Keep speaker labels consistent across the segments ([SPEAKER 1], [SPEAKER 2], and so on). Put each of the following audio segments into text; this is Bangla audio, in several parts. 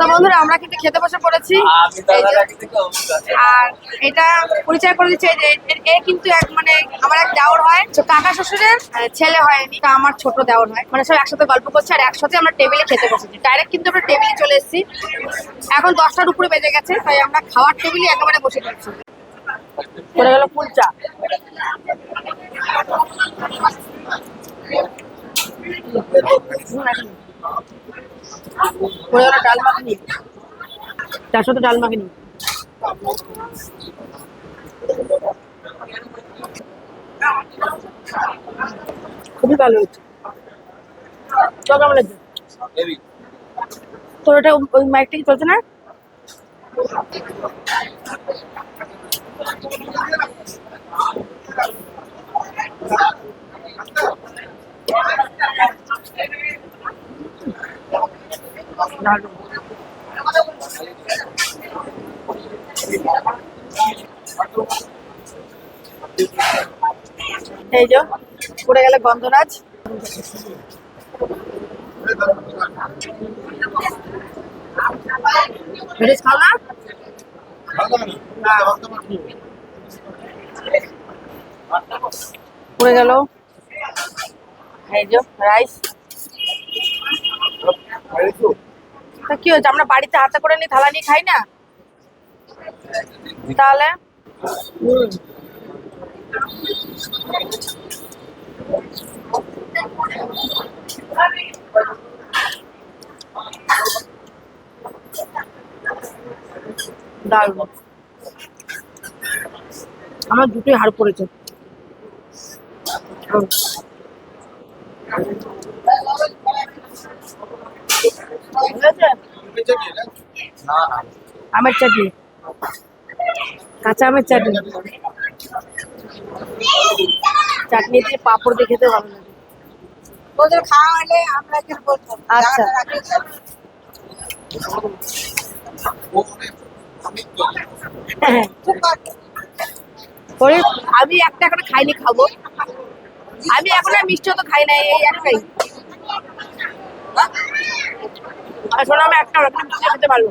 [SPEAKER 1] তো বন্ধুরা আমরা কিন্তু খেতে বসে পড়েছি। আর এটা পরিচয় করে দিচ্ছে যে এ- কিন্তু এক মানে আমার এক দেওর হয় কাকা শ্বশুরের ছেলে হয়নি তা আমার ছোট দেওর হয়। মানে সব একসাথে গল্প করছে আর একসাথে আমরা টেবিলে খেতে বসেছি। ডাইরেক্ট কিন্তু আমরা টেবিলে চলে এসেছি। এখন দশটার উপরে বেজে গেছে তাই আমরা খাওয়ার টেবিলে একেবারে বসে পড়ছি। পড়ে গেল কুলচা পড়ে ওরা ডাল মাখনি? তার সাথে ডাল মাখনি। খুবই ভালো হয়েছে। তো কেমন লাগছে? তোর ওটা ওই মাইকটা কি চলছে না? এই যে পড়ে গেলে গন্ধরাজ ভেরিস খাও না পড়ে গেল। এই যে রাইস তা কি হয়েছে? আমরা বাড়িতে হাতে করে নিয়ে থালা নিয়ে খাই না? তাহলে। দারুণ আমার দুটোই হাড় পড়েছে হুম। বুঝেছে?
[SPEAKER 2] না না
[SPEAKER 1] আমের চাটনি। কাঁচা আমের চাটনি। চাটনি দিয়ে পাঁপড় দিয়ে খেতে ভালো লাগে।
[SPEAKER 3] ওদের খাওয়া হলে আমরা
[SPEAKER 1] আচ্ছা। হ্যাঁ আমি একটা এখনও খাইনি খাব। আমি এখন মিষ্টি তো খাই না এই একটাই। আসলে আমি একটা রকম খেতে পারব।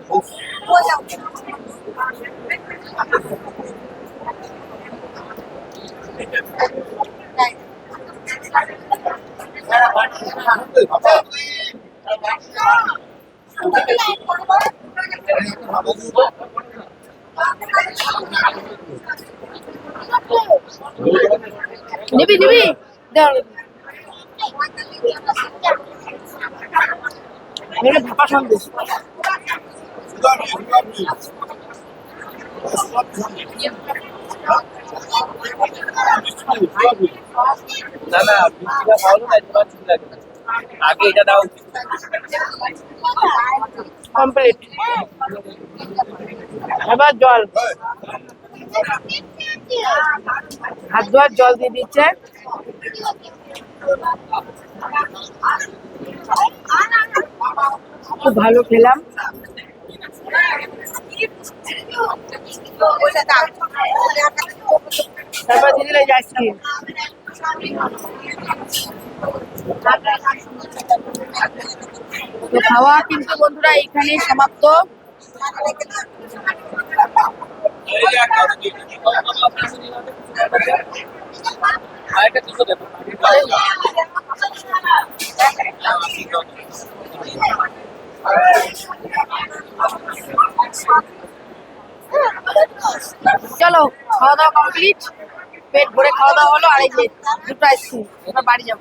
[SPEAKER 1] নিবি নিবি। দেওয়া এটা সন্দেশ
[SPEAKER 2] না না তোমার ঠিক লাগে আগে এটা দাও
[SPEAKER 1] কমপ্লিট এবার জল। হাত ধোয়ার জল দিয়ে দিচ্ছে। খুব ভালো খেলাম। তারপর দিলে আইসক্রিম তো খাওয়া কিন্তু বন্ধুরা এইখানেই সমাপ্ত।
[SPEAKER 2] আরেকটা
[SPEAKER 1] চলো, খাওয়া দাওয়া কমপ্লিট পেট ভরে খাওয়া দাওয়া হলো, আর এই যে দুটো আইসক্রিম বাড়ি যাব।